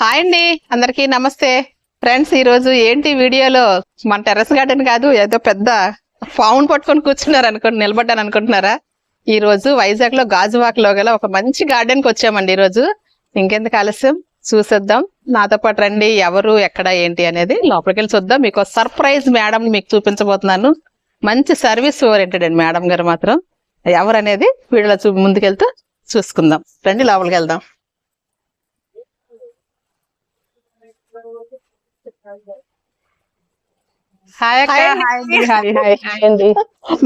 Hi అండి. అందరికీ నమస్తే. ఫ్రెండ్స్ ఈరోజు ఏంటి వీడియోలో? మన టెర్రస్ గార్డెన్ కాదు ఏదో పెద్ద ఫౌన్ పట్టుకొని కూర్చున్నారు అనుకుంటు నిలబడ్డాను అనుకుంటున్నారా? ఈ రోజు వైజాగ్లో గాజువాక్లో గల ఒక మంచి గార్డెన్కి వచ్చామండి ఈరోజు ఇంకెందుకు ఆలస్యం? చూసేద్దాం. నాతో పాటు రండి ఎవరు ఎక్కడ ఏంటి అనేది లోపలికి వెళ్ళి చూద్దాం. మీకు సర్ప్రైజ్ మేడం మీకు చూపించబోతున్నాను. మంచి సర్వీస్ ఓరియంటెడ్ అండి మేడం గారు మాత్రం. ఎవరు అనేది వీడియోలో చూ ముందుకెళ్తూ చూసుకుందాం. రండి లోపలికి వెళ్దాం. హాయ్ అండి. హాయ్ అండి, హాయ్ హాయ్ హాయ్ అండి.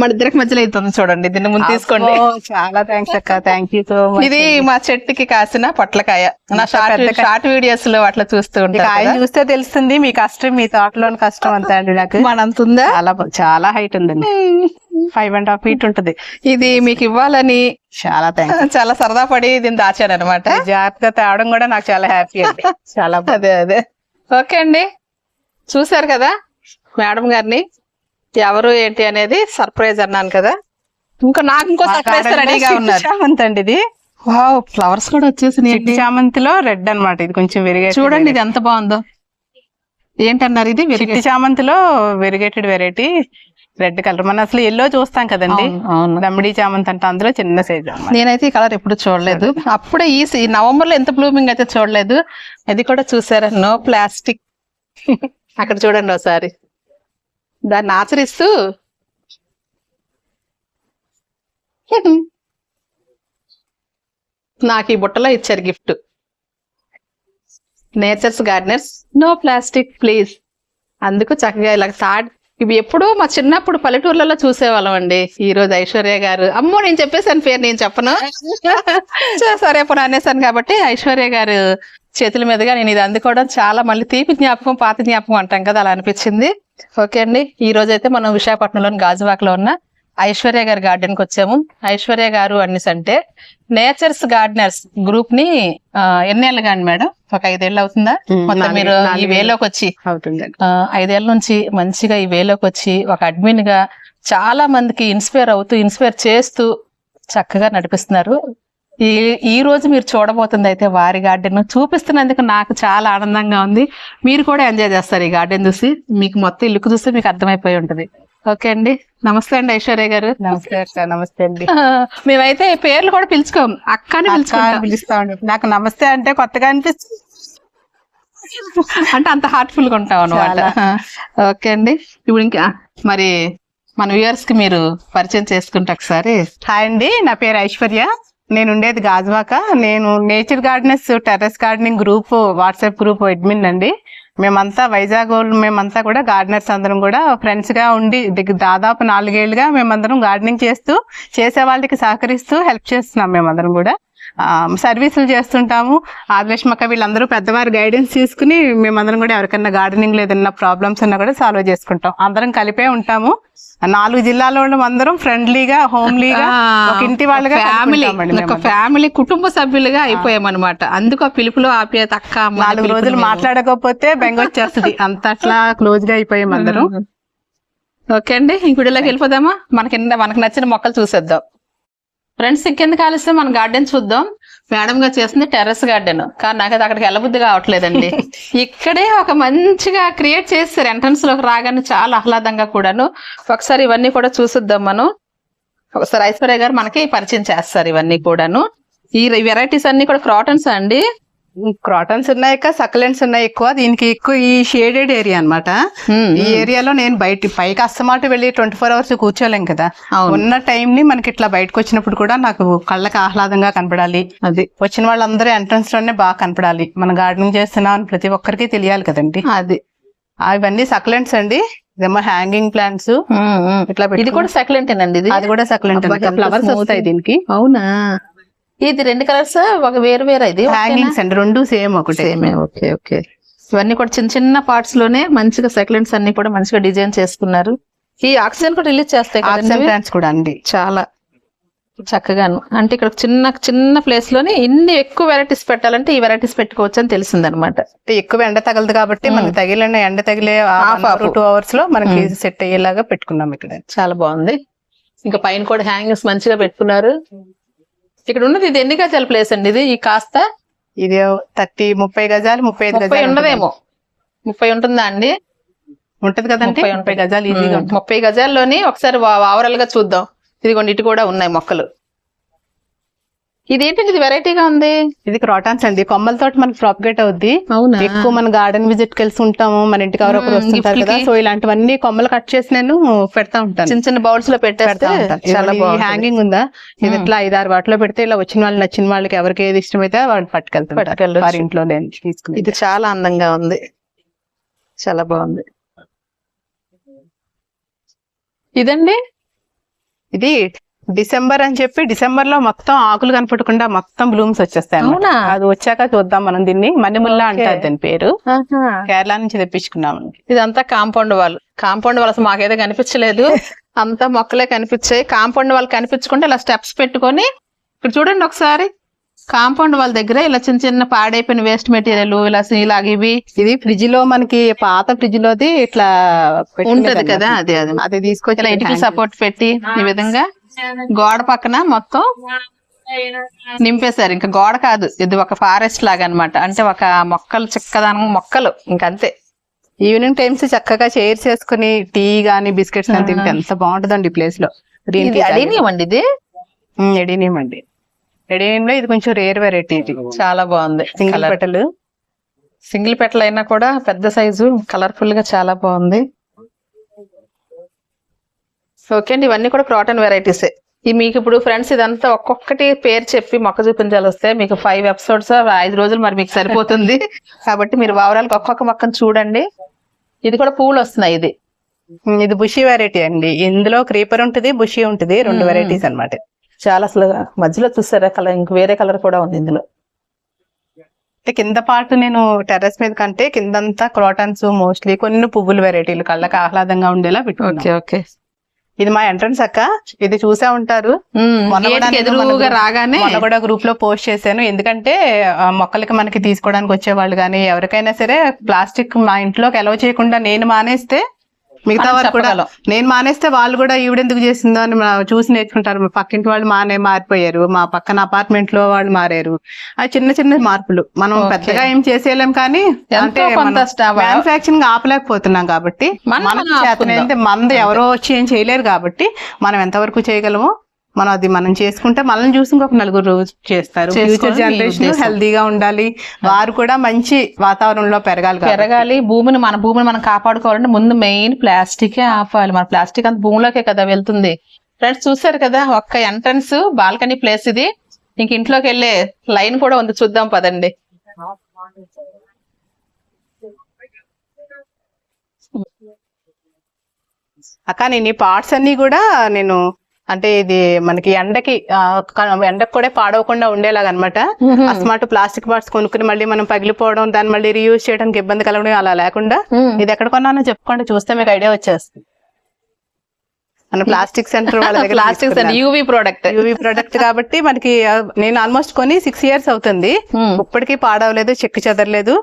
మన ఇద్దరికి మధ్యలో అవుతుంది చూడండి దీన్ని ముందు తీసుకోండి. చాలా థ్యాంక్స్ అక్క థ్యాంక్ యూ సో మచ్ ఇది మా చెట్టుకి కాసిన పొట్లకాయ. నా షార్ట్. షార్ట్ వీడియోస్లో అట్లా చూస్తూ ఈ ఉంటారు కాయ. చూస్తే తెలుస్తుంది మీ కష్టం మీ తోటలోని కష్టం అంతా అండి నాకు. మనంత ఉందా చాలా చాలా హైట్ ఉందండి. ఫైవ్ అండ్ హాఫ్ ఫీట్ ఉంటది. ఇది మీకు ఇవ్వాలని చాలా థ్యాంక్స్ చాలా సరదా పడి దీన్ని దాచాను అనమాట జాగ్రత్తగా తేవడం కూడా నాకు చాలా హ్యాపీ అండి. చాలా అదే అదే. ఓకే అండి. చూసారు కదా? మేడం గారిని ఎవరు ఏంటి అనేది సర్ప్రైజ్ అన్నాను కదా. ఇంకా నాకు ఇంకో సర్ప్రైజ్ రెడీగా ఉన్నారు. చామంతి అండి ఇది. వావ్ ఫ్లవర్స్ కూడా వచ్చేసినాయి చామంతిలో రెడ్ అన్నమాట. ఇది కొంచెం వెరిగేటెడ్ చూడండి ఇది ఎంత బాగుందో. ఏంటన్నారు ఇది? చిట్టి చామంతిలో వెరిగేటెడ్ వెరైటీ రెడ్ కలర్ మనం అసలు ఎల్లో చూస్తాం కదండి. దమ్మిడి చామంతి అంటే అందులో చిన్న సైజ్ నేనైతే ఈ కలర్ ఎప్పుడు చూడలేదు. అప్పుడే ఈ సీ- నవంబర్లో ఎంత బ్లూమింగ్ అయితే చూడలేదు. అది కూడా చూసారా? నో ప్లాస్టిక్ అక్కడ చూడండి ఒకసారి. దాన్ని ఆచరిస్తూ నాకు ఈ బుట్టలో ఇచ్చారు gift. Natures gardeners no plastic please. అందుకు చక్కగా ఇలా థాట్ ఇవి ఎప్పుడు మా చిన్నప్పుడు పల్లెటూర్లలో చూసేవాళ్ళం అండి. ఈ రోజు ఐశ్వర్య గారు అమ్మో నేను చెప్పేసాను పేరు నేను చెప్పను. సరే ఇప్పుడు అనేసాను కాబట్టి ఐశ్వర్య గారు చేతుల మీదుగా నేను ఇది అందుకోవడం చాలా మళ్ళీ తీపి జ్ఞాపకం పాత జ్ఞాపకం అంటాం కదా అలా అనిపించింది. ఓకే అండి. ఈ రోజు అయితే మనం విశాఖపట్నంలోని గాజువాకలో ఉన్న ఐశ్వర్య గారి గార్డెన్కి వచ్చాము. ఐశ్వర్య గారు అనేసి అంటే నేచర్స్ గార్డెనర్స్ గ్రూప్ని ఎన్నేళ్ళు కానీ మేడం? ఒక ఐదేళ్ళు అవుతుందా? మొత్తం మీరు ఈ వేలోకి వచ్చి ఐదేళ్ళ నుంచి మంచిగా ఈ వేలోకి వచ్చి ఒక అడ్మిన్గా చాలా మందికి ఇన్స్పైర్ అవుతూ ఇన్స్పైర్ చేస్తూ చక్కగా నడిపిస్తున్నారు. ఈ ఈ రోజు మీరు చూడబోతుంది అయితే వారి గార్డెన్. చూపిస్తున్నందుకు నాకు చాలా ఆనందంగా ఉంది. మీరు కూడా ఎంజాయ్ చేస్తారు ఈ గార్డెన్ చూసి. మీకు మొత్తం ఇల్లు చూస్తే మీకు అర్థమైపోయి ఉంటది. ఓకే అండి. నమస్తే అండి ఐశ్వర్య గారు. నమస్తే అక్క నమస్తే అండి. మేమైతే పేర్లు కూడా పిలుచుకోం. అక్కని అక్క అని పిలుచుకుంటాం పిలుస్తా ఉండు. నాకు నమస్తే అంటే కొత్తగా అనిపిస్తుంది. అంటే అంత హార్ట్ఫుల్గా ఉంటాం అనమాట ఓకే అండి. ఇప్పుడు ఇంకా మరి మన వ్యూయర్స్కి మీరు పరిచయం చేసుకుంటే ఒకసారి. హాయ్ అండి. నా పేరు ఐశ్వర్య. నేను ఉండేది గాజువాక. నేను nature gardeners terrace gardening group WhatsApp group admin అండి మేమంతా వైజాగ్ వాళ్ళు మేమంతా కూడా గార్డెనర్స్ అందరం కూడా ఫ్రెండ్స్గా ఉండి దగ్గర దాదాపు నాలుగేళ్ళుగా మేమందరం గార్డెనింగ్ చేస్తూ చేసే వాళ్ళకి సహకరిస్తూ హెల్ప్ చేస్తున్నాం మేమందరం కూడా. సర్వీసులు చేస్తుంటాము. ఆదిలక్ష్మక్క వీళ్ళందరూ పెద్దవారి గైడెన్స్ తీసుకుని మేమందరం కూడా ఎవరికైనా గార్డెనింగ్లో ఏదైనా ప్రాబ్లమ్స్ ఉన్నా కూడా సాల్వ్ చేసుకుంటాం. అందరం కలిపే ఉంటాము. నాలుగు జిల్లాల అందరం ఫ్రెండ్లీగా హోమ్లీగా ఒక ఇంటి వాళ్ళుగా ఫ్యామిలీ ఒక. ఫ్యామిలీ కుటుంబ సభ్యులుగా అయిపోయాం అనమాట అందుకు ఆ పిలుపులో ఆప్యాయత అక్క అమ్మ అనే నాలుగు రోజులు మాట్లాడకపోతే బెంగ వచ్చేస్తుంది. అంత అట్లా క్లోజ్గా అయిపోయాం అందరం. ఓకే అండి ఇంక వీడియోలోకి వెళ్ళిపోదామా? మనకి మనకు నచ్చిన మొక్కలు చూసేద్దాం. ఫ్రెండ్స్ ఇంకెందుకు ఆలస్యం? మన గార్డెన్ చూద్దాం. మేడం గా చేస్తుంది టెర్రస్ గార్డెన్ కానీ నాకు అది అక్కడికి వెళ్ళబుద్ధి కావట్లేదండి. ఇక్కడే ఒక మంచిగా క్రియేట్ చేస్తారు ఎంట్రన్స్లోకి రాగానే చాలా ఆహ్లాదంగా కూడాను. ఒకసారి ఇవన్నీ కూడా చూసిద్దాం మనం. ఒకసారి ఐశ్వర్య గారు మనకి పరిచయం చేస్తారు ఇవన్నీ కూడాను. ఈ వెరైటీస్ అన్ని కూడా క్రాటన్స్ అండి. క్రాటన్స్ ఉన్నాయి సకలెంట్స్ ఉన్నాయి ఎక్కువ. దీనికి ఎక్కువ ఈ షేడెడ్ ఏరియా అన్నమాట. ఈ ఏరియాలో నేను బయట పైకి అస్తమాట వెళ్ళి ట్వంటీ ఫోర్ అవర్స్ కూర్చోలేం కదా. ఉన్న టైం ని మనకి ఇట్లా బయటకు వచ్చినప్పుడు కూడా నాకు కళ్ళకి ఆహ్లాదంగా కనపడాలి. అది. వచ్చిన వాళ్ళందరూ ఎంట్రన్స్లోనే బాగా కనపడాలి. మన గార్డెనింగ్ చేస్తున్నాం అని ప్రతి ఒక్కరికి తెలియాలి కదండి. అది. అవన్నీ సక్లెంట్స్ అండి. ఇదేమో హ్యాంగింగ్ ప్లాంట్స్. ఇట్లా ఇది కూడా సెకండ్ అండి ఇది? అది కూడా సక్లెంట్ ఫ్లవర్స్. వస్తాయి దీనికి? అవునా? ఇది రెండు కలర్స్ ఒక వేరు వేరు ఇది హ్యాంగింగ్స్ అండి రెండు సేమ్ ఒకటే. సేమే ఓకే ఓకే. ఇవన్నీ కూడా చిన్న చిన్న పార్ట్స్లోనే మంచిగా సెకండ్స్ అన్ని కూడా మంచిగా డిజైన్ చేసుకున్నారు. ఈ ఆక్సిజన్ కూడా రిలీజ్ చేస్తాయి కూడా అండి. చాలా చక్కగాను. అంటే ఇక్కడ చిన్న చిన్న ప్లేస్లోనే ఇన్ని ఎక్కువ వెరైటీస్ పెట్టాలంటే ఈ వెరైటీస్ పెట్టుకోవచ్చు అని తెలిసిందనమాట. అంటే ఎక్కువ ఎండ తగలదు కాబట్టి మనకి తగిలిన ఎండ తగిలే. టూ అవర్స్లో మనకి సెట్ అయ్యేలాగా పెట్టుకున్నాం ఇక్కడ. చాలా బాగుంది. ఇంకా పైన కూడా హ్యాంగింగ్స్ మంచిగా పెట్టుకున్నారు. ఇక్కడ ఉన్నది ఇది ఎన్ని గజాల ప్లేస్ అండి ఇది? ఈ కాస్త? ఇది థర్టీ ముప్పై గజాలు ముప్పై ఐదు గజాలు ఉండదేమో ముప్పై ఉంటుందా అండి? ఉంటది కదండి? ముప్పై గజాలు ఈజీగా ముప్పై గజాల్లోని ఒకసారి ఓవరాల్గా చూద్దాం. ఇదిగోండి ఇటు కూడా ఉన్నాయి మొక్కలు. ఇదేంటండి? ఇది వెరైటీగా ఉంది. ఇది క్రాటాన్స్ అండి. కొమ్మలతో మనకి ప్రాపగేట్ అవుద్ది. అవునా? ఎక్కువ మన గార్డెన్ విజిట్కి వెళ్తూ ఉంటాము. మన ఇంటికి ఎవరో ఒకరు వస్తుంటారు కదా. సో ఇలాంటివన్నీ కొమ్మలు కట్ చేసి నేను పెడతా ఉంటాను. చిన్న చిన్న బౌల్స్లో పెట్టేస్తే పెడతా ఉంటాను. చాలా బాగుంది హ్యాంగింగ్ ఉందా? ఇది. ఇట్లా ఐదారు వాటిలో పెడితే ఇలా వచ్చిన వాళ్ళు నచ్చిన వాళ్ళకి ఎవరికి ఏది ఇష్టమైతే వాళ్ళు పట్టుకెళ్తారు. వారి ఇంట్లో నేను తీసుకుని ఇది చాలా అందంగా ఉంది. చాలా బాగుంది. ఇదండి? ఇది డిసెంబర్ అని చెప్పి డిసెంబర్లో మొత్తం ఆకులు కనపడకుండా మొత్తం బ్లూమ్స్ వచ్చేస్తాయి? అది వచ్చాక చూద్దాం మనం దీన్ని. మణిముల్లా. అంటారు దీని పేరు. కేరళ నుంచి తెప్పించుకున్నాము ఇదంతా కాంపౌండ్ వాళ్ళు కాంపౌండ్ వాళ్ళు అసలు మాకైతే కనిపించలేదు. అంతా మొక్కలే కనిపించాయి. కాంపౌండ్ వాళ్ళు కనిపించుకుంటే ఇలా స్టెప్స్ పెట్టుకొని ఇక్కడ చూడండి ఒకసారి. కాంపౌండ్ వాళ్ళ దగ్గర ఇలా చిన్న చిన్న పాడైపోయిన వేస్ట్ మెటీరియల్ ఇలా ఇలాగ ఇవి. ఇది ఫ్రిడ్జ్లో మనకి పాత ఫ్రిడ్జ్ లోది ఇట్లా ఉంటది. కదా అదే అదే. అది తీసుకొచ్చి ఇటుక సపోర్ట్ పెట్టి ఈ విధంగా గోడ పక్కన మొత్తం నింపేశారు. ఇంకా గోడ కాదు. ఇది ఒక ఫారెస్ట్ లాగా అన్నమాట అంటే ఒక మొక్కలు చిక్కదనం మొక్కలు. ఇంకంతే. ఈవినింగ్ టైమ్స్ చక్కగా చైర్స్ వేసుకుని టీ గానీ బిస్కెట్స్ కానీ తింటే ఎంత బాగుంటుందండి ఈ ప్లేస్లో. గ్రీన్ ఇది అడీనియం అండి ఇది? ఎడీనియం అండి. ఎడీనియం లో ఇది కొంచెం రేర్ వెరైటీ ఇది. చాలా బాగుంది. సింగిల్ పెటల్ సింగిల్ పెటల్ అయినా కూడా పెద్ద సైజు కలర్ఫుల్గా చాలా బాగుంది. ఓకే అండి ఇవన్నీ కూడా క్రాటన్ వెరైటీసే ఈ మీకు ఇప్పుడు ఫ్రెండ్స్ ఇదంతా ఒక్కొక్కటి పేరు చెప్పి మొక్క చూపించాలి వస్తే మీకు ఫైవ్ ఎపిసోడ్స్ ఐదు రోజులు మరి మీకు సరిపోతుంది. కాబట్టి మీరు వావరాలకు ఒక్కొక్క మొక్కను చూడండి. ఇది కూడా పూలు వస్తున్నాయి ఇది. ఇది బుషి వెరైటీ అండి. ఇందులో క్రీపర్ ఉంటుంది బుషి ఉంటుంది రెండు. వెరైటీస్ అన్నమాట. చాలా అసలు మధ్యలో చూసారా కలర్ ఇంక వేరే కలర్ కూడా ఉంది ఇందులో. అంటే కింద పార్ట్ నేను టెర్రస్ మీద కంటే కిందంతా క్రాటన్స్ మోస్ట్లీ కొన్ని పువ్వుల వెరైటీలు కళ్ళకి ఆహ్లాదంగా ఉండేలా పెట్టుకున్నాం. ఓకే. ఇది మా ఎంట్రన్స్ అక్క. ఇది చూసే ఉంటారు. ఎదురుగా రాగానే మొన్న కూడా గ్రూప్లో పోస్ట్ చేశాను. ఎందుకంటే మొక్కలకి మనకి తీసుకోవడానికి వచ్చే వాళ్ళు కానీ ఎవరికైనా సరే ప్లాస్టిక్ మా ఇంట్లోకి ఎలవ చేయకుండా నేను మానేస్తే మిగతా వారు కూడా. నేను మానేస్తే వాళ్ళు కూడా ఈవిడెందుకు చేసిందో అని చూసి నేర్చుకుంటారు. మా పక్కింటి వాళ్ళు మానే మారిపోయారు. మా పక్కన అపార్ట్మెంట్లో వాళ్ళు మారారు. ఆ చిన్న చిన్న మార్పులు. మనం. పెద్దగా ఏం చేసేయలేం కానీ స్టా- మ్యానుఫాక్చరింగ్ ఆపలేకపోతున్నాం కాబట్టి మనం చేతనైతే మంది ఎవరో వచ్చి ఏం చేయలేరు కాబట్టి మనం ఎంతవరకు చేయగలమో మనం అది మనం చేసుకుంటే మనల్ని చూసి ఇంకొక నలుగురు చేస్తారు. Future generation. హెల్దీగా ఉండాలి. వారు కూడా మంచి వాతావరణంలో పెరగాలి. పెరగాలి. భూమిని మన భూమిని మనం కాపాడుకోవాలంటే ముందు మెయిన్ ప్లాస్టిక్ ఆపాలి. మన ప్లాస్టిక్ అంత భూమిలోకే కదా వెళ్తుంది. ఫ్రెండ్స్ చూసారు కదా ఒక్క ఎంట్రన్స్ బాల్కనీ ప్లేస్ ఇది. ఇంక ఇంట్లోకి వెళ్ళే లైన్ కూడా ఉంది. చూద్దాం పదండి. అక్క నేను ఈ పార్ట్స్ అన్ని కూడా నేను అంటే ఇది మనకి ఎండకి ఎండకు కూడా పాడవకుండా ఉండేలాగా అనమాట అస్మాట్ ప్లాస్టిక్ పార్ట్స్ కొనుక్కుని మళ్ళీ మనం పగిలిపోవడం దాన్ని మళ్ళీ రీయూజ్ చేయడానికి ఇబ్బంది కలగడం అలా లేకుండా ఇది ఎక్కడ కొన్నానో చెప్పుకోండి చూస్తే మీకు ఐడియా వచ్చేస్తుంది. మన ప్లాస్టిక్ సెంటర్ వాళ్ళ దగ్గర plastic UV product UV product కాబట్టి మనకి నేను ఆల్మోస్ట్ కొని సిక్స్ ఇయర్స్ అవుతుంది. ఇప్పటికీ పాడవలేదు చెక్కు చెదరలేదు.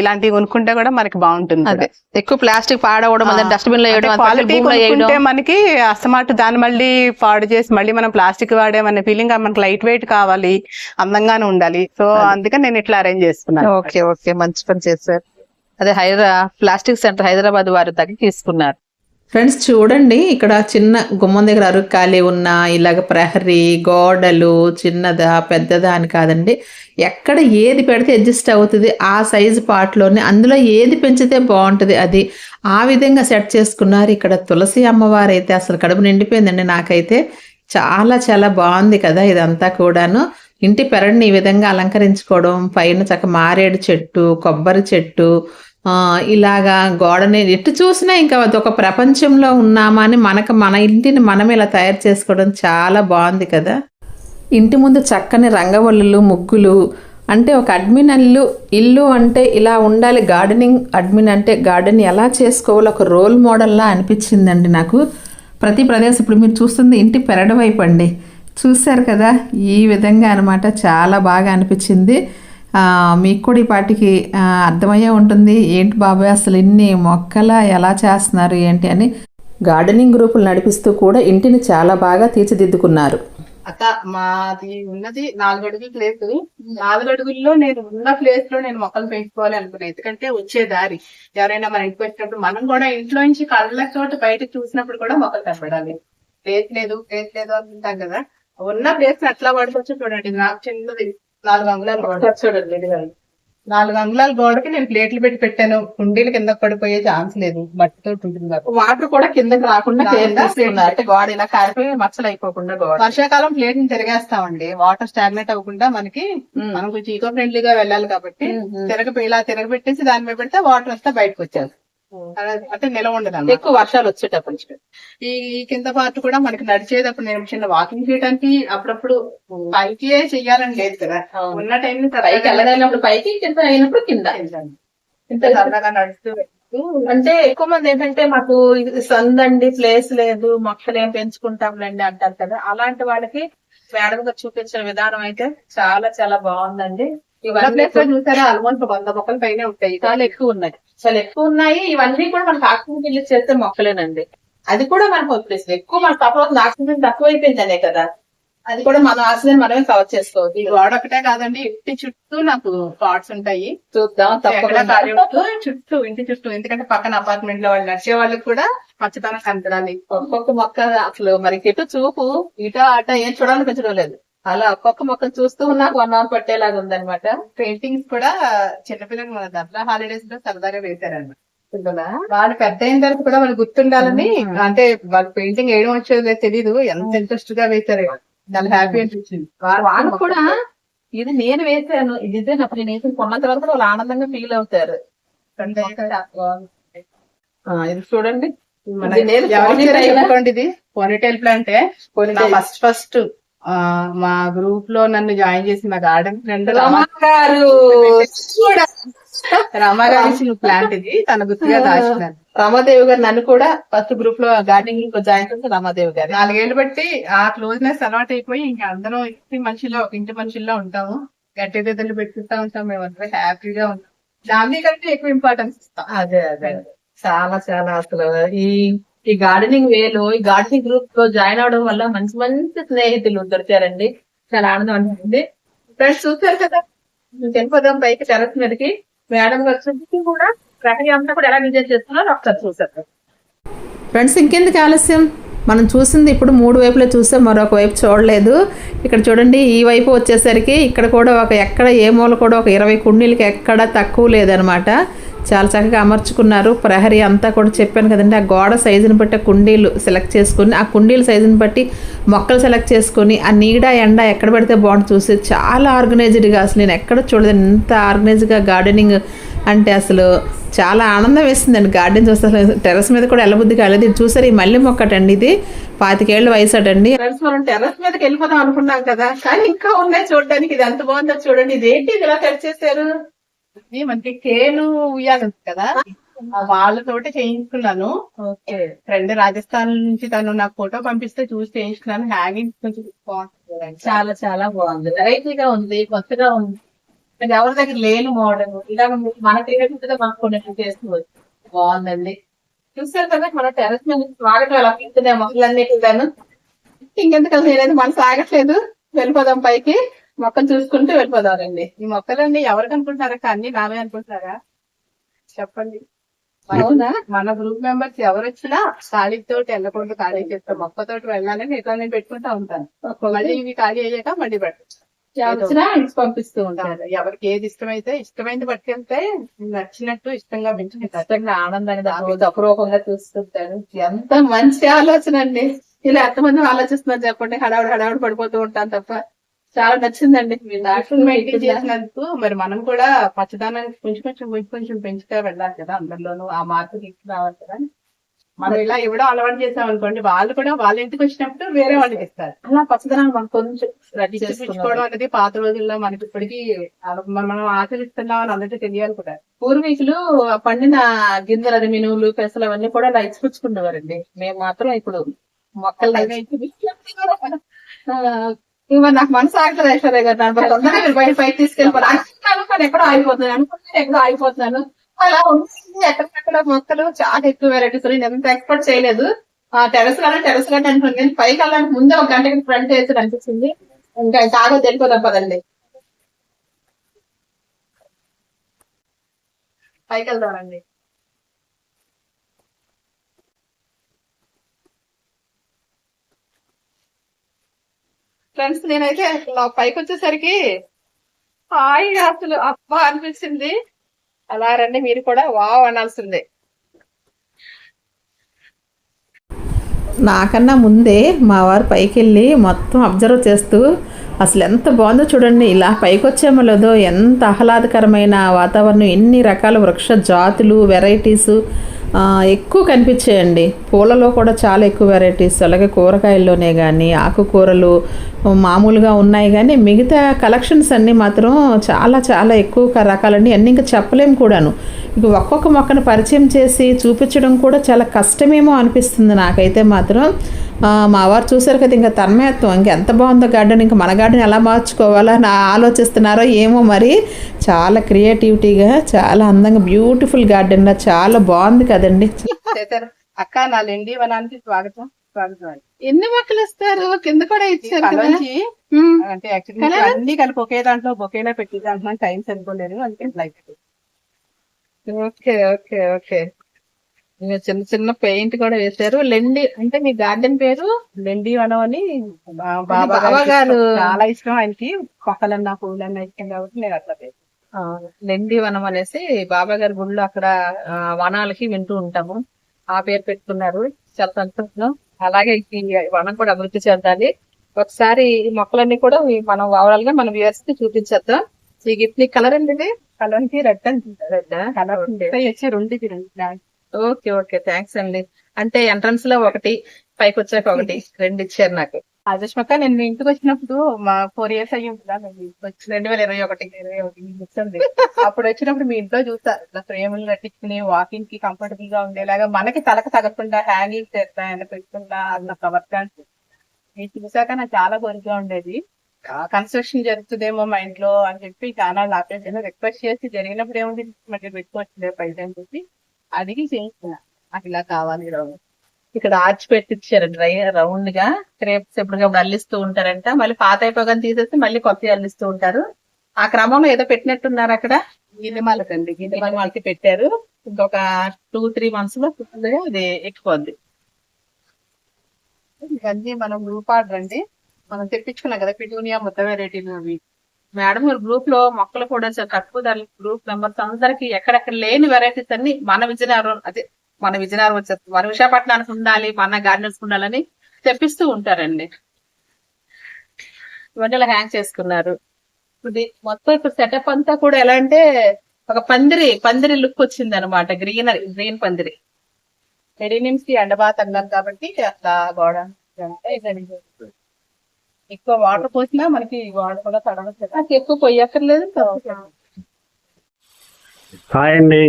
ఇలాంటివి కొనుక్కుంటే కూడా మనకి బాగుంటుంది అదే. ఎక్కువ ప్లాస్టిక్ పాడవడం అదే డస్ట్బిన్లో వేయడం కొనుక్కుంటే మనకి అస్తమాట దాన్ని మళ్ళీ పాడు చేసి మళ్ళీ మనం ప్లాస్టిక్ వాడేమనే ఫీలింగ్ మనకి లైట్ వెయిట్ కావాలి అందంగానే ఉండాలి. సో అందుకని నేను ఇట్లా అరేంజ్ చేసుకున్నాను. Okay okay. మంచి పని చేశారు. అదే హైదరా ప్లాస్టిక్ సెంటర్ హైదరాబాద్ వారి దగ్గర తీసుకున్నారు. ఫ్రెండ్స్ చూడండి ఇక్కడ చిన్న గుమ్మం దగ్గర అరుగు ఖాళీ ఉన్న ఇలాగ ప్రహరీ గోడలు చిన్నదా పెద్దదా అని కాదండి. ఎక్కడ ఏది పెడితే అడ్జస్ట్ అవుతుంది ఆ సైజు పార్ట్లోనే అందులో ఏది పెంచితే బాగుంటుంది అది ఆ విధంగా సెట్ చేసుకున్నారు. ఇక్కడ తులసి అమ్మవారు అయితే అసలు కడుపు నిండిపోయిందండి నాకైతే. చాలా చాలా బాగుంది కదా ఇదంతా కూడాను. ఇంటి పెరడిని ఈ విధంగా అలంకరించుకోవడం పైన చక్క మారేడు చెట్టు కొబ్బరి చెట్టు ఇలాగా గోడని ఎటు చూసినా ఇంకా అదొక ప్రపంచంలో ఉన్నామా అని మనకు మన ఇంటిని మనం ఇలా తయారు చేసుకోవడం చాలా బాగుంది కదా. ఇంటి ముందు చక్కని రంగవల్లులు ముగ్గులు అంటే ఒక అడ్మిన్ ఇల్లు ఇల్లు అంటే ఇలా ఉండాలి గార్డెనింగ్ అడ్మిన్ అంటే గార్డెన్ ఎలా చేసుకోవాలో ఒక రోల్ మోడల్లా అనిపించిందండి నాకు. ప్రతి ప్రదేశం ఇప్పుడు మీరు చూస్తుంది ఇంటి పెరడ వైపు అండి. చూశారు కదా ఈ విధంగా అనమాట చాలా బాగా అనిపించింది. మీకు కూడా ఈ పాటికి అర్థమయ్యే ఉంటుంది. ఏంటి బాబాయ్ అసలు ఇన్ని మొక్కల ఎలా చేస్తున్నారు ఏంటి అని గార్డెనింగ్ గ్రూపులు నడిపిస్తూ కూడా ఇంటిని చాలా బాగా తీర్చిదిద్దుకున్నారు. అక్క మాది ఉన్నది నాలుగు అడుగుల ప్లేస్. నాలుగు అడుగుల్లో నేను ఉన్న ప్లేస్లో నేను మొక్కలు పెంచుకోవాలి అనుకున్నాను ఎందుకంటే వచ్చే దారి. ఎవరైనా మన ఇంటికి వచ్చినప్పుడు మనం కూడా ఇంట్లో నుంచి కళ్ళతోటి బయటకు చూసినప్పుడు కూడా మొక్కలు కనపడాలి ప్లేస్ లేదు ప్లేస్ లేదు అనుకుంటాం కదా. ఉన్న ప్లేస్ అట్లా పడుకోవచ్చు చూడండి. నాకు చిన్నది నాలుగు అంగుళాలు గోడ. చూడండి. నాలుగు అంగుళాల గోడకి నేను ప్లేట్లు పెట్టి పెట్టాను. కుండీలు కింద పడిపోయే ఛాన్స్ లేదు. మట్టితో ఉంటుంది కాబట్టి. వాటర్ కూడా కిందకి రాకుండా అంటే గోడ ఇలా కారిపోయి మచ్చలు అయిపోకుండా గోడ. వర్షాకాలం ప్లేట్ని తిరగేస్తామండి. వాటర్ స్టాగ్నేట్ అవ్వకుండా మనకి మనం కొంచెం ఈకో ఫ్రెండ్లీగా వెళ్ళాలి కాబట్టి తిరగ ఇలా తిరగబెట్టేసి దాని మీద పెడితే వాటర్ అంతా బయటకు వచ్చేది అంటే నిలవ ఉండదు. ఎక్కువ వర్షాలు వచ్చేటప్పుడు ఈ ఈ కింద పార్ట్ కూడా మనకి నడిచేటప్పుడు నేను చిన్న వాకింగ్ చేయడానికి అప్పుడప్పుడు పైకి చెయ్యాలని లేదు కదా. ఉన్న టైం పైకి వెళ్ళగలిగినప్పుడు పైకి కింద అయినప్పుడు కింద. ఇంత సరదాగా నడుస్తూ అంటే ఎక్కువ మంది ఏంటంటే మాకు సందండి ప్లేస్ లేదు మొక్కలు ఏం పెంచుకుంటాంలేండి అంటారు కదా. అలాంటి వాళ్ళకి మేడం గారు చూపించిన విధానం అయితే చాలా చాలా బాగుందండి. ఇవన్నీ చూసారా? ఆల్మోస్ట్ వంద మొక్కల పైన ఉంటాయి. చాలా ఎక్కువ ఉన్నాయి. చాలా ఎక్కువ ఉన్నాయి. ఇవన్నీ కూడా మనకు ఆక్సిజన్ రిలీజ్ చేస్తే మొక్కలేనండి. అది కూడా మనకు వదిలేస్తుంది ఎక్కువ మన తప్ప ఆక్సిజన్ తక్కువైపోయిందనే కదా. అది కూడా మనం ఆక్సిజన్ మనమే కవర్ ఈ చేసుకోవచ్చు గోడ ఒకటే కాదండి ఇంటి చుట్టూ నాకు పాట్స్ ఉంటాయి. చూద్దాం తప్పకుండా. చుట్టూ ఇంటి చుట్టూ. ఎందుకంటే పక్కన అపార్ట్మెంట్లో వాళ్ళు నడిచే వాళ్ళకి కూడా పచ్చదనం కనపడాలి ఒక్కొక్క మొక్క అసలు మరి ఇటు చూపు ఇటు అట ఏం చూడాలనిపించడం లేదు. అలా ఒక్కొక్క మొక్క చూస్తూ నాకు వన్ అవర్ పట్టేలాగా ఉందన్నమాట. పెయింటింగ్స్ కూడా చిన్నపిల్లలు మన దసరా హాలిడేస్లో సరదాగా వేశారన్నమాట. వాళ్ళు పెద్ద అయిన తర్వాత కూడా వాళ్ళు గుర్తుండాలని అంటే వాళ్ళు పెయింటింగ్ వేయడం వచ్చేది తెలీదు ఎంత ఇంట్రెస్ట్గా వేశారు. చాలా హ్యాపీ అనిపించింది. వాళ్ళు కూడా ఇది నేను వేసాను ఇది నేను వేసిన కొన్నంత వరకు వాళ్ళు ఆనందంగా ఫీల్ అవుతారు. ఇది చూడండి. నేను ఇది. పోనీటైల్ ప్లాంటే ఫస్ట్ ఫస్ట్ మా గ్రూప్లో నన్ను జాయిన్ చేసి మా గార్డెన్ ఫ్రెండ్ రమా గారు. రామాగారి ఇచ్చిన ప్లాంట్ ఇది. తన గుర్తుగా దాచినాను రమాదేవి గారు నన్ను కూడా ఫస్ట్ గ్రూప్లో గార్డెనింగ్ జాయిన్ చేసి రమాదేవి గారు. నాలుగేళ్ళు బట్టి ఆ క్లోజ్నెస్ అలవాటు అయిపోయి ఇంకా అందరం ఇంటి మనుషుల్లో ఇంటి మనుషుల్లో ఉంటాము. గట్టిదిద్దలు పెట్టుకుంటా ఉంటాం. మేము అందరూ హ్యాపీగా ఉంటాం. ఫ్యామిలీ కంటే ఎక్కువ ఇంపార్టెన్స్ ఇస్తాం. అదే అదే. చాలా చాలా అసలు ఈ ఈ గార్డెనింగ్ వేలో ఈ గార్డెనింగ్ గ్రూప్లో జాయిన్ అవడం వల్ల మంచి మంచి స్నేహితులు దొరికారండి. చాలా ఆనందం అనిపించింది. ఫ్రెండ్స్ చూసారు కదా? వెళ్ళిపోదాం పైకి టెరస్ మీదకి మేడం గారు కూడా ప్రహరీ అంతా కూడా ఎలా డిజైన్ చేస్తున్నారో ఒకసారి చూసారు ఫ్రెండ్స్ ఇంకెందుకు ఆలస్యం? మనం చూసింది ఇప్పుడు మూడు వైపులా చూస్తే మరొక వైపు చూడలేదు. ఇక్కడ చూడండి ఈ వైపు వచ్చేసరికి ఇక్కడ కూడా ఒక ఎక్కడ ఏ మూల కూడా ఒక ఇరవై కుండీలకి ఎక్కడ తక్కువ లేదనమాట. చాలా చక్కగా అమర్చుకున్నారు. ప్రహరీ అంతా కూడా చెప్పాను కదండి ఆ గోడ సైజుని బట్టి కుండీలు సెలెక్ట్ చేసుకుని ఆ కుండీల సైజుని బట్టి మొక్కలు సెలెక్ట్ చేసుకొని ఆ నీడ ఎండ ఎక్కడ పెడితే బాగుంటుంది చూసి చాలా ఆర్గనైజ్డ్గా అసలు నేను ఎక్కడ చూడలేదు. ఇంత ఆర్గనైజ్గా గార్డెనింగ్ అంటే అసలు చాలా ఆనందం వేస్తుందండి గార్డెన్ చూస్తే అసలు టెర్రస్ మీద కూడా వెళ్ళబుద్ధి కాలేదు ఇది చూసారు ఈ మల్లె మొక్కటండి ఇది. పాతికేళ్ళ వయసు అటండి. ఫ్రెండ్స్ మనం టెర్రస్ మీదకి వెళ్ళిపోదాం అనుకున్నాం కదా కానీ ఇంకా ఉన్నాయి చూడడానికి. ఇది ఎంత బాగుందో చూడండి. ఇది ఏంటి ఇది ఇలా కట్ చేశారు? మనకి కేను ఉయ్యాలి కదా? వాళ్ళతోటి చేయించుకున్నాను. ఫ్రెండ్ రాజస్థాన్ నుంచి తను నాకు ఫోటో పంపిస్తే చూసి చేయించుకున్నాను. హ్యాంగింగ్ కొంచెం బాగుంటుంది చాలా చాలా బాగుంది. వెరైటీగా ఉంది కొత్తగా ఉంది. ఎవరి దగ్గర లేని మోడల్ ఇలాగ మన క్రియేటివ్గా మనకు కొన్ని చేసుకోవచ్చు. బాగుందండి. చూసారు కదా మన టెరస్ మీద స్వాగతం ఎలా పిలుస్తున్నాయి మొక్కలన్నిటిగాను ఇంకెందుకు నేనైతే మనసు ఆగట్లేదు. వెళ్ళిపోదాం పైకి. మొక్కలు చూసుకుంటూ వెళ్ళిపోదామండి. ఈ మొక్కలన్నీ ఎవరికి అనుకుంటున్నారా అన్ని నావే అనుకుంటున్నారా? చెప్పండి. అవునా? మన గ్రూప్ మెంబర్స్ ఎవరు వచ్చినా ఖాళీ తోటి వెళ్ళకూడదు ఖాళీ చేస్తాం. మొక్కతోటి వెళ్ళాలని ఇట్లా నేను పెట్టుకుంటా ఉంటాను. మళ్ళీ ఇవి ఖాళీ అయ్యాక మళ్ళీ వచ్చినా ఇంటికి పంపిస్తూ ఉంటారు. ఎవరికి ఏది ఇష్టమైతే ఇష్టమైంది పట్టుకెళ్తే నచ్చినట్టు ఇష్టంగా ఖచ్చితంగా ఆనందాన్ని అపురూపంగా చూస్తుంటారు. ఎంత మంచి ఆలోచన అండి. ఇలా ఎంతమంది ఆలోచిస్తున్నారు చెప్పండి. హడావుడి హడావుడి పడిపోతూ ఉంటాను తప్ప. చాలా నచ్చిందండి మీ దాంట్లో మెయింటైన్ చేసినందుకు మరి మనం కూడా పచ్చదనానికి కొంచెం కొంచెం కొంచెం కొంచెం పెంచుతా వెళ్ళాలి కదా అందరిలోనూ. ఆ మార్పు తీసుకురావాలి కదా. మనం ఇలా ఇవ్వడం అలవాటు చేసాం అనుకోండి వాళ్ళు కూడా వాళ్ళ ఇంటికి వచ్చినప్పుడు వేరే వాళ్ళకి ఇస్తారు అలా పచ్చదనాన్ని మనం కొంచెం రెడీ చేసుకోవడం అనేది పాత రోజుల్లో మనకి ఇప్పటికీ అల- మనం ఆచరిస్తున్నాం అని అందరికీ తెలియాలి కూడా. పూర్వీకులు ఆ పండిన గింజలు అది మినువులు పెసలు అవన్నీ కూడా ఇలా ఇచ్చిపుచ్చుకునేవారండి. మేము మాత్రం ఇప్పుడు మొక్కలు ఇవన్నీ నాకు మనసు ఆగుతుంది ఐశ్వర్య గారు. దాని తొందరగా మీరు బయట బయట తీసుకెళ్ళిపోవాలి అనుకుంటాను కానీ ఎక్కడో ఆగిపోతున్నాను. అనుకుంటాను ఎక్కడో ఆగిపోతున్నాను. అలా ఉంటుంది. ఎక్కడెక్కడ మొక్కలు చాలా ఎక్కువ వెరైటీస్ నేను ఎంత ఎక్స్పెక్ట్ చేయలేదు. టెరస్ గార్డెన్ టెరస్ గార్డెన్ అనుకున్నాను నేను పైకి వెళ్ళడానికి ముందే ఒక గంటకి ఫ్రంట్ వేసి అనిపిస్తుంది ఇంకా తాగో తెలిపోదాం పదండి. పైకి వెళ్దామండి ఫ్రెండ్స్ నేనైతే పైకి వచ్చేసరికి హాయిగా అసలు అబ్బా అనిపించింది. అలా రండి మీరు కూడా వావ్ అనాల్సిందే. నాకన్నా ముందే మా వారు పైకి వెళ్ళి మొత్తం అబ్జర్వ్ చేస్తూ అసలు ఎంత బాగుందో చూడండి ఇలా పైకి వచ్చేమో లేదో ఎంత ఆహ్లాదకరమైన వాతావరణం ఎన్ని రకాల వృక్ష జాతులు వెరైటీస్ ఎక్కువ కనిపించేయండి. పూలలో కూడా చాలా ఎక్కువ వెరైటీస్ అలాగే కూరగాయల్లోనే కానీ ఆకుకూరలు మామూలుగా ఉన్నాయి కానీ మిగతా కలెక్షన్స్ అన్నీ మాత్రం చాలా చాలా ఎక్కువ రకాలండి. అన్నీ ఇంకా చెప్పలేం కూడాను. ఇక ఒక్కొక్క మొక్కను పరిచయం చేసి చూపించడం కూడా చాలా కష్టమేమో అనిపిస్తుంది నాకైతే మాత్రం. ఆ, మా వారు చూసారు కదా ఇంకా తన్మయత్వం ఇంకా ఎంత బాగుందో గార్డెన్ ఇంకా మన గార్డెన్ ఎలా మార్చుకోవాలా నా ఆలోచిస్తున్నారో ఏమో మరి. చాలా క్రియేటివిటీగా చాలా అందంగా బ్యూటిఫుల్ గార్డెన్లా చాలా బాగుంది కదండి. అక్క నా లెండి వనానికి స్వాగతం. స్వాగతం అండి. ఎన్ని మొక్కలు ఇస్తారు? కింద కూడా ఇచ్చారు. అంటే యాక్చువల్లీ అన్ని కలిపి ఒకే దాంట్లో బొకేలా పెట్టి దాంట్లో టైం సరిపోలేదు అందుకే లైక్ ఓకే ఓకే ఓకే. ఇంకా చిన్న చిన్న పెయింట్ కూడా వేశారు. లెండి అంటే మీ గార్డెన్ పేరు? లెండి వనం అని బాబా గారు-. చాలా ఇష్టం ఆయనకి. పక్కలన్నా పూలన్నా ఇష్టం కాబట్టి నేను అట్లా లెండి వనం అనేసి బాబా గారి గుళ్ళు అక్కడ వనాలకి వింటూ ఉంటాము. ఆ పేరు పెట్టుకున్నారు చాలా సంతోషం అలాగే ఈ వనం కూడా అభివృద్ధి చెందాలి. ఒకసారి ఈ మొక్కలన్నీ కూడా మనం ఓవరాల్గా మన వ్యూవర్స్కి చూపించేద్దాం. ఈ గిఫ్ట్ కలర్ ఏంటి ఇది కలర్కి రెడ్ అని రెడ్ కలర్ వచ్చి రెండు ఓకే ఓకే. థ్యాంక్స్ అండి. అంటే ఎంట్రన్స్లో ఒకటి పైకి వచ్చాక ఒకటి. రెండు ఇచ్చారు నాకు. అదృష్టమక్క నేను మీ ఇంటికి వచ్చినప్పుడు మా ఫోర్ ఇయర్స్ అయ్యి ఉంటుందా మేము ఇంటికి వచ్చి రెండు వేల ఇరవై ఒకటి ఇరవై ఒకటి. అప్పుడు వచ్చినప్పుడు మీ ఇంట్లో చూస్తా ఇట్లా ఫ్రేములు కట్టించుకుని వాకింగ్కి కంఫర్టబుల్గా ఉండేలాగా మనకి తలకు తగకుండా హ్యాంగింగ్స్ ఎట్లా పెట్టుకుంటా అట్లా కవర్ ప్లాంట్స్ ఇది చూసాక నాకు చాలా కోరికగా ఉండేది. కన్స్ట్రక్షన్ జరుగుతుందేమో మా ఇంట్లో అని చెప్పి చాలా ఆపేసాను రిక్వెస్ట్ చేసి జరిగినప్పుడు ఏముంది? మళ్ళీ పెట్టుకోవచ్చు పైసా అని చెప్పి. అడిగి నాకు ఇలా కావాలి రావు ఇక్కడ ఆర్చ్ పెట్టించారు డ్రై రౌండ్గా. క్రేప్స్ ఎప్పటికప్పుడు అల్లిస్తూ ఉంటారంట. మళ్ళీ పాత అయిపోగానే తీసేసి మళ్ళీ కొత్త అల్లిస్తూ ఉంటారు. ఆ క్రమంలో ఏదో పెట్టినట్టున్నారు అక్కడ. గిన్నెమాలకండి. గిన్నె వాళ్ళకి పెట్టారు. ఇంకొక టూ త్రీ మంత్స్లో ఇది ఎక్కిపోద్ది ఇవన్నీ మనం గ్రూప్ ఆర్డర్ అండి. మనం తెప్పించుకున్నాం కదా పిటూనియా ముద్ద వెరైటీలు అవి. మేడం గారు గ్రూప్లో మొక్కలు కూడా తక్కువ ధరలు గ్రూప్ మెంబర్స్ అందరికి ఎక్కడెక్కడ లేని వెరైటీస్ అన్ని మన విజయనగరం అదే మన విజయనగరం వచ్చే మన విశాఖపట్నానికి ఉండాలి మన గార్డెన్స్ ఉండాలని తెప్పిస్తూ ఉంటారండి. ఇవన్నీ హ్యాంగ్ చేసుకున్నారు. ఇది మొత్తం ఇప్పుడు సెటప్ అంతా కూడా ఎలా అంటే ఒక పందిరి పందిరి లుక్ వచ్చింది అనమాట గ్రీనరీ గ్రీన్ పందిరి. ఎడీనిమ్స్కి ఎండబాత్ అన్నారు కాబట్టి అట్లా గోడ ఎక్కువ వాటర్ పోసినా మనకి గోడ కూడా తడవచ్చు నాకు ఎక్కువ పొయ్యక్కర్లేదు హాయ్ అండి.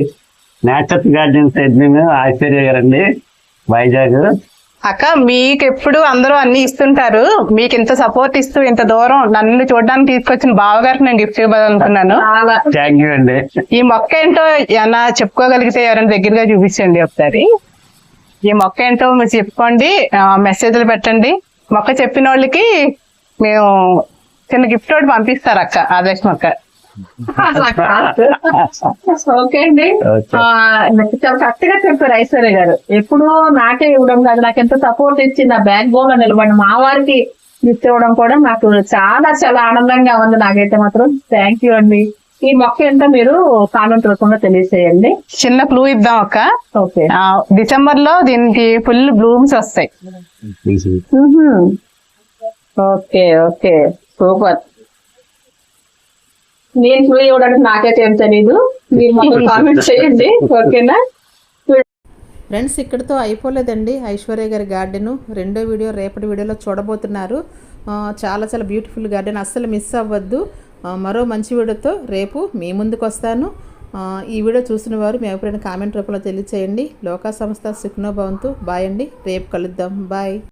నేచర్ గార్డెన్స్ అడ్మిన్ ఆశ్చర్య గారండి. వైజాగ్. అక్క మీకు ఎప్పుడు అందరూ అన్ని ఇస్తుంటారు. మీకు ఇంత సపోర్ట్ ఇస్తూ ఇంత దూరం నన్ను చూడడానికి తీసుకొచ్చిన బావగారికి నేను గిఫ్ట్ ఇవ్వాలనుకున్నాను. చాలా. థ్యాంక్ యూ అండి. ఈ మొక్క ఏంటో ఏమన్నా చెప్పుకోగలిగితే ఎవరైనా దగ్గరగా చూపించండి ఒకసారి. ఈ మొక్క ఏంటో మీరు చెప్పుకోండి మెసేజ్లు పెట్టండి. మొక్క చెప్పిన వాళ్ళకి మేము చిన్న గిఫ్ట్ ఒకటి పంపిస్తారు అక్క ఆదర్శ్ మొక్క ఓకే అండి. ఆ, చాలా కరెక్ట్గా చెప్పారు ఐశ్వర్య గారు. ఎప్పుడూ నాకే ఇవ్వడం కాదు నాకు ఎంత సపోర్ట్ ఇచ్చి నా బ్యాక్ బోన్లో నిలబడి మా వారికి గిఫ్ట్ ఇవ్వడం కూడా నాకు చాలా చాలా ఆనందంగా ఉంది నాకైతే మాత్రం. థ్యాంక్ యూ అండి. ఈ మొక్క ఏంటో మీరు కామెంట్ రూపంలో తెలియజేయండి. చిన్న క్లూ ఇద్దాం అక్క. ఓకే. ఆ, డిసెంబర్లో దీనికి ఫుల్ బ్లూమ్స్ వస్తాయి. Okay okay. సూపర్. నేను ఫ్రీ ఇవ్వడానికి నాకైతే ఏం తెలీదు. మీరు కామెంట్ చేయండి. ఓకేనా? ఫ్రెండ్స్ ఇక్కడితో అయిపోలేదండి ఐశ్వర్య గారి గార్డెను. రెండో వీడియో రేపటి వీడియోలో చూడబోతున్నారు. చాలా చాలా బ్యూటిఫుల్ గార్డెన్. అస్సలు మిస్ అవ్వద్దు. మరో మంచి వీడియోతో రేపు మీ ముందుకు వస్తాను. ఈ వీడియో చూసిన వారు మీ అభిప్రాయం కామెంట్ రూపంలో తెలియచేయండి. లోకా సంస్థ సుఖ్నో భవంతు. బాయ్ అండి. రేపు కలుద్దాం. బాయ్.